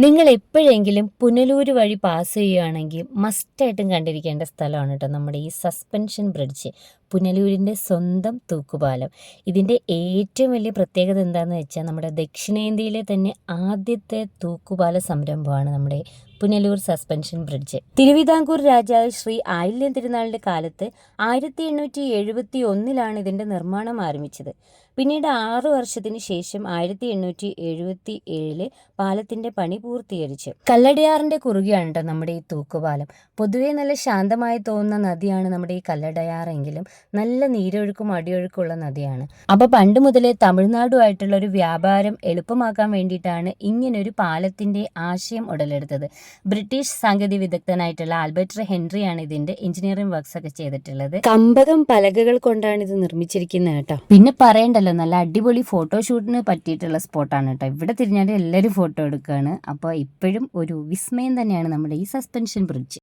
നിങ്ങൾ എപ്പോഴെങ്കിലും പുനലൂര് വഴി പാസ് ചെയ്യുകയാണെങ്കിൽ മസ്റ്റായിട്ടും കണ്ടിരിക്കേണ്ട സ്ഥലമാണ് കേട്ടോ നമ്മുടെ ഈ സസ്പെൻഷൻ ബ്രിഡ്ജ് പുനലൂരിന്റെ സ്വന്തം തൂക്കുപാലം. ഇതിന്റെ ഏറ്റവും വലിയ പ്രത്യേകത എന്താണെന്ന് വെച്ചാൽ നമ്മുടെ ദക്ഷിണേന്ത്യയിലെ തന്നെ ആദ്യത്തെ തൂക്കുപാല സംരംഭമാണ് നമ്മുടെ പുനലൂർ സസ്പെൻഷൻ ബ്രിഡ്ജ്. തിരുവിതാംകൂർ രാജാവ് ശ്രീ ആയില്യം തിരുനാളിന്റെ കാലത്ത് ആയിരത്തി എണ്ണൂറ്റി എഴുപത്തി ഒന്നിലാണ് ഇതിന്റെ നിർമ്മാണം ആരംഭിച്ചത്. പിന്നീട് ആറു വർഷത്തിന് ശേഷം ആയിരത്തി എണ്ണൂറ്റി എഴുപത്തി ഏഴിൽ പാലത്തിന്റെ പണി പൂർത്തീകരിച്ചു. കല്ലടയാറിന്റെ കുറുകെയാണ് കേട്ടോ നമ്മുടെ ഈ തൂക്കുപാലം? പൊതുവേ നല്ല ശാന്തമായി തോന്നുന്ന നദിയാണ് നമ്മുടെ ഈ കല്ലടയാറെങ്കിലും നല്ല നീരൊഴുക്കും അടിയൊഴുക്കുള്ള നദിയാണ്. അപ്പൊ പണ്ട് മുതലേ തമിഴ്നാടുമായിട്ടുള്ള ഒരു വ്യാപാരം എളുപ്പമാക്കാൻ വേണ്ടിയിട്ടാണ് ഇങ്ങനൊരു പാലത്തിന്റെ ആശയം ഉടലെടുത്തത്. ബ്രിട്ടീഷ് സാങ്കേതിക വിദഗ്ധനായിട്ടുള്ള ആൽബർട്ട് ഹെൻറിയാണ് ഇതിന്റെ എഞ്ചിനീയറിംഗ് വർക്ക്സ് ഒക്കെ ചെയ്തിട്ടുള്ളത്. കമ്പകം പലകകൾ കൊണ്ടാണ് ഇത് നിർമ്മിച്ചിരിക്കുന്നത് കേട്ടോ. പിന്നെ പറയണ്ടല്ലോ നല്ല അടിപൊളി ഫോട്ടോഷൂട്ടിന് പറ്റിയിട്ടുള്ള സ്പോട്ടാണ് കേട്ടോ. ഇവിടെ തിരിഞ്ഞാൽ എല്ലാവരും ഫോട്ടോ എടുക്കുകയാണ് അപ്പോൾ ഇപ്പോഴും ഒരു വിസ്മയം തന്നെയാണ് നമ്മുടെ ഈ സസ്പെൻഷൻ ബ്രിഡ്ജ്.